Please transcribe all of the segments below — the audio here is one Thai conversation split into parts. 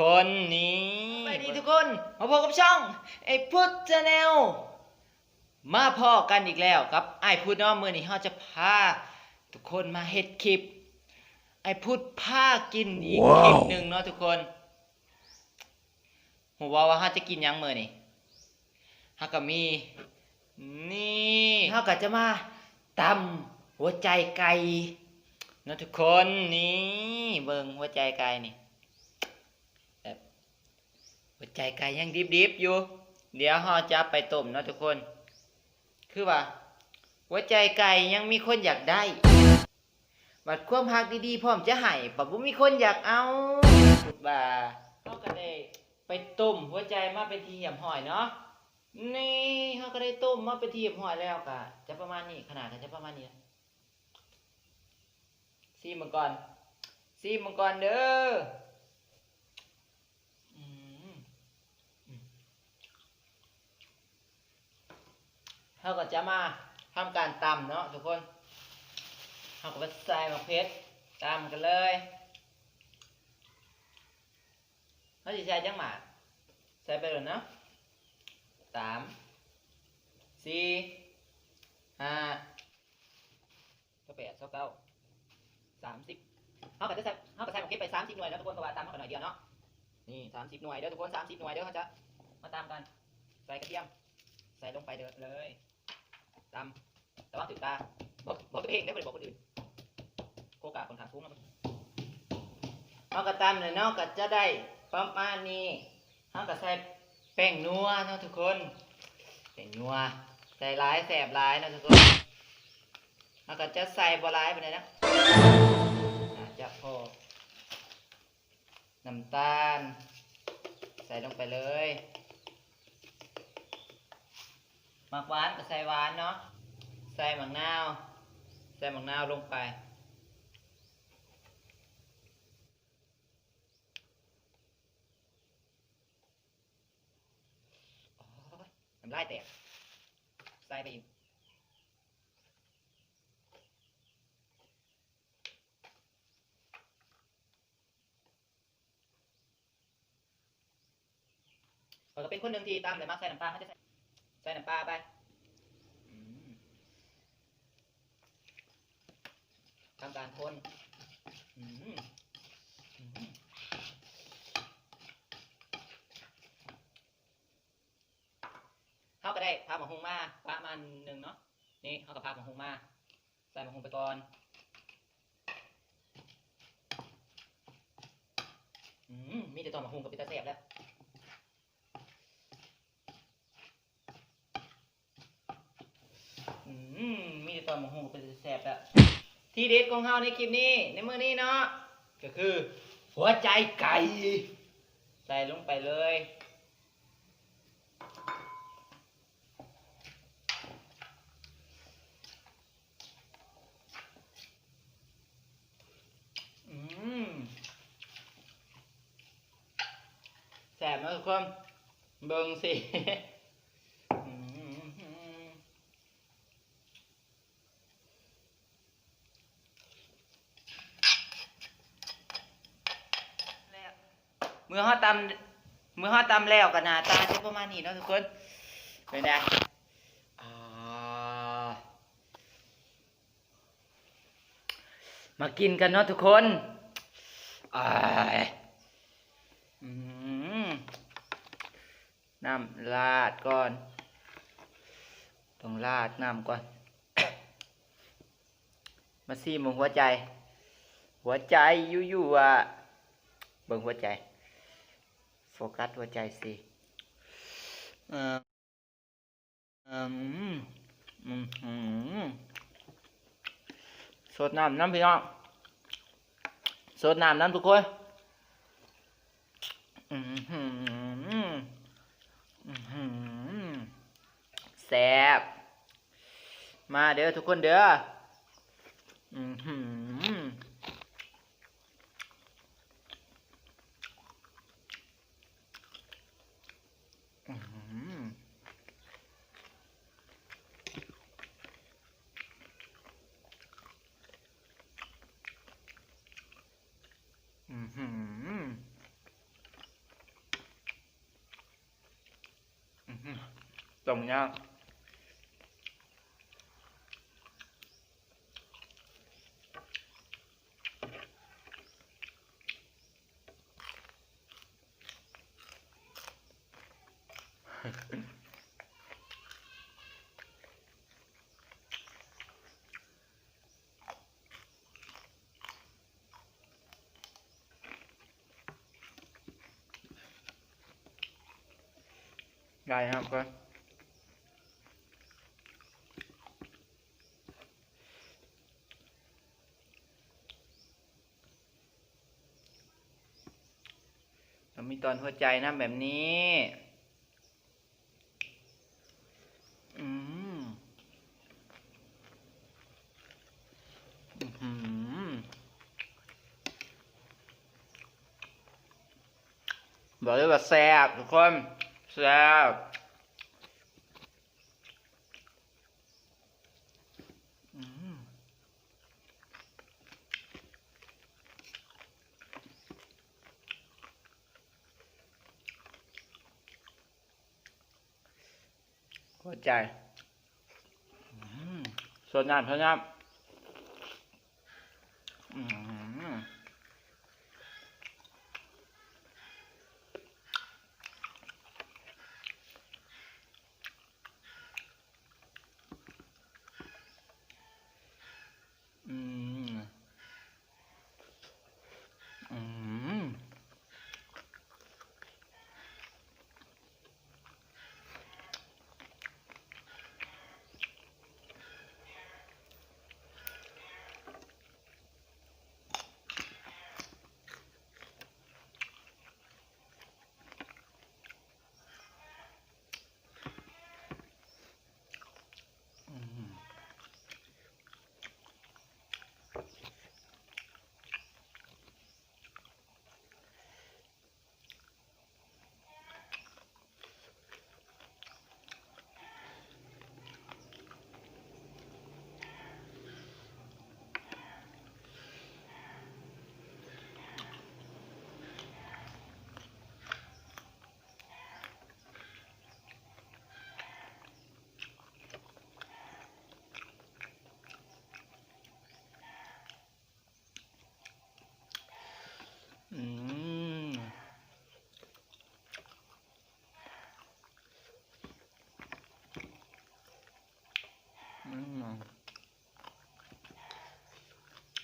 คนนี้สวัสดีทุกคน มาพบกับช่องไอ้พุทธแนลมาพอกันอีกแล้วครับไอ้พุทธเนาะมือนี้เราจะพาทุกคนมาเฮ็ดคลิป ไอ้พุทธพากินอีกคลิปหนึ่งเนาะทุกคนผมว่าว่าเราจะกินหยังมือนี่เราก็มี นี่เราก็จะมาตำหัวใจไก่เนาะทุกคนนี่เบิ่งหัวใจไก่นี่แบบ หัวใจไก่ยังดิบๆอยู่ เดี๋ยวเราจะไปต้มเนาะทุกคน คือว่า หัวใจไก่ยังมีคนอยากได้ บัดความฮักดีๆพร้อมจะให้ปับบ่มีคนอยากเอาพูดว่าเราก็ได้ไปต้มหัวใจมาเป็นทีเหี่ยมหอยเนาะนี่เขาก็ได้ต้มมาเป็นทีเหี่ยมหอยแล้วกะจะประมาณนี้ขนาดก็จะประมาณนี้ซีมังกรซีมังกรเด้อมอืม เขาก็จะมาทำการตำเนาะทุกคนเขาก็ใส่มะเพชรตำกันเลยเขาจะใส่จังหมาใส่ไปเลยเนาะสามสี่ห้าก็แปดเก้าเก้าสามสิบเขาก็จะใส่เขาก็ใส่มะเพชรไปสามสิบหน่วยแล้วทุกคนเพราะว่าตำเขาหน่อยเดียวเนาะนี่สามสิบหน่วยเด้อทุกคนสามสิบหน่วยเด้อเขาจะมาตามกันใส่กระเทียม ใส่ลงไปเด้อเลย ตำแต่ว่าถึงตาบอกบอกตัวเองได้ไม่ได้บอกคนอื่นโกกาคนขางฟุ้งนะเอากระตำเลยเนาะก็จะได้ประมาณนี้เขาก็ใส่แป้งนัวเนาะทุกคนแป้งนัวใส่ร้ายแสบร้ายเนาะทุกคนเขาก็จะใส่บร้ายไปเลยนะจะพอน้ำตาล ใส่ลงไปเลย หมักหวานก็ใส่หวานเนาะใส่หมักนาวใส่หมักนาวลงไปโอ๊ยน้ำลายแตกใส่ไปอีกก็เป็นคนหนึ่งที่ตามเลยมักใส่น้ำปลาเขาจะใส่ ใส่น้ำปลาไปอืมทำการคนอืมอืมเขาก็ได้พาหมะฮุงมาประมาณหนึ่งเนาะ นี่เขาก็พาหมะฮุงมา ใส่หมะฮุงไปก่อนอืมมีแต่ตอนหมะฮุงกับปิตาเสียบแล้ว อืมมีแต่ต อนหมงเป็นแสบอะที่เด็ดของเราในคลิปนี้ในมือนี้เนาะก็คือ หัวใจไก่ ใส่ลงไปเลยแสบนะทุกคนเบิ่งสิ อืม แล้วเมือเขาตำมือเขาตำแล้วก็หน้าตาจะประมาณนี้เนาะทุกคนเป็นไงมากินกันเนาะทุกคนน้ำราดก่อน ต้องราดน้ำก่อน มาซีมงหัวใจ หัวใจอยู่ๆอะเบิ่งหัวใจ ฟกัสหัวใจสิเอ่ออืมอืมอืมสดน้ำน้ำพี่น้องสดน้ำน้ำทุกคนอืมอืมอืมแซ่บมาเด้อทุกคนเด้อมอืม อืมอืม ต้มย่างได้ครับก็ เรามีตอนหัวใจนะแบบนี้อืมอืมบอกเลยว่าแซ่บทุกคนแซ่บ หัวใจส่วนน้ำสดน้ำ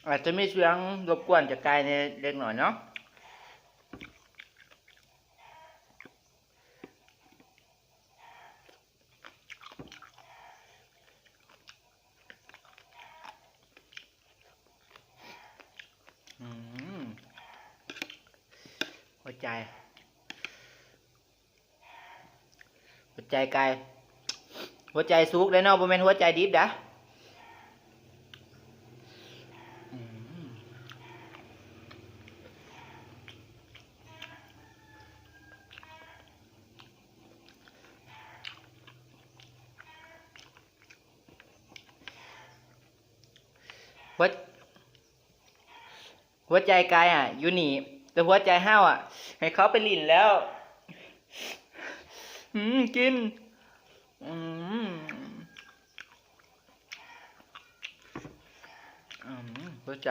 อาจจะมีเสียงรบกวนจากไกลในเล็กหน่อยเนาะหัวใจหัวใจไกลหัวใจสุกเลยเนาะบ่แม่นหัวใจดิบดะ หัวหัวใจกายอะ อยู่นี่แต่หัวใจห้าวอะ ให้เขาไปลิ่นแล้ว อืมกิน อืมอืมหัวใจ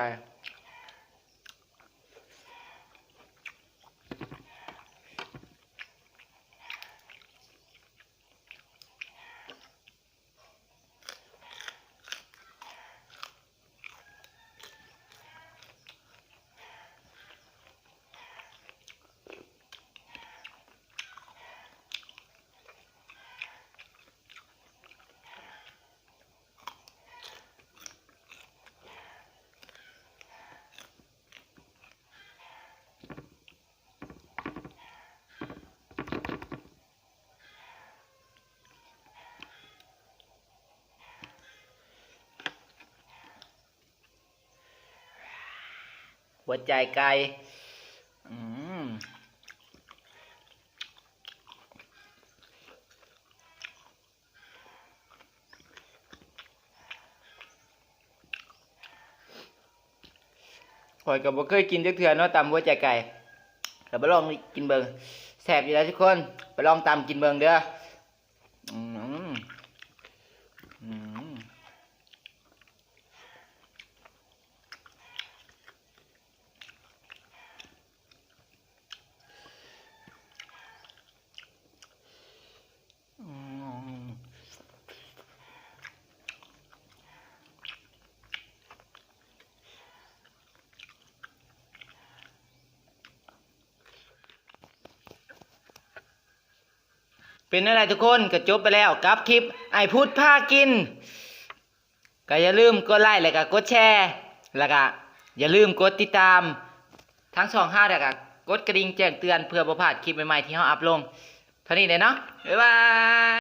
หัวใจไก่ข่อยก็บ่เคยกินจักเทื่อเนาะตำหัวใจไก่ก็ไปลองกินเบิงแซ่บอยู่แล้วทุกคน ไปลองตำกินเบิงเด้ออืม เป็นอะไรทุกคนก็จบไปแล้วกับคลิปไอพูดผ้ากินก็อย่าลืมกดไลค์แล้วก็กดแชร์แล้วก็อย่าลืมกดติดตาม ทั้งสองห้าแล้วก็กดกระดิ่งแจ้งเตือนเพื่อบ่พลาดคลิปใหม่ๆที่เราอัพลงเท่านี้เลยเนาะบ๊ายบาย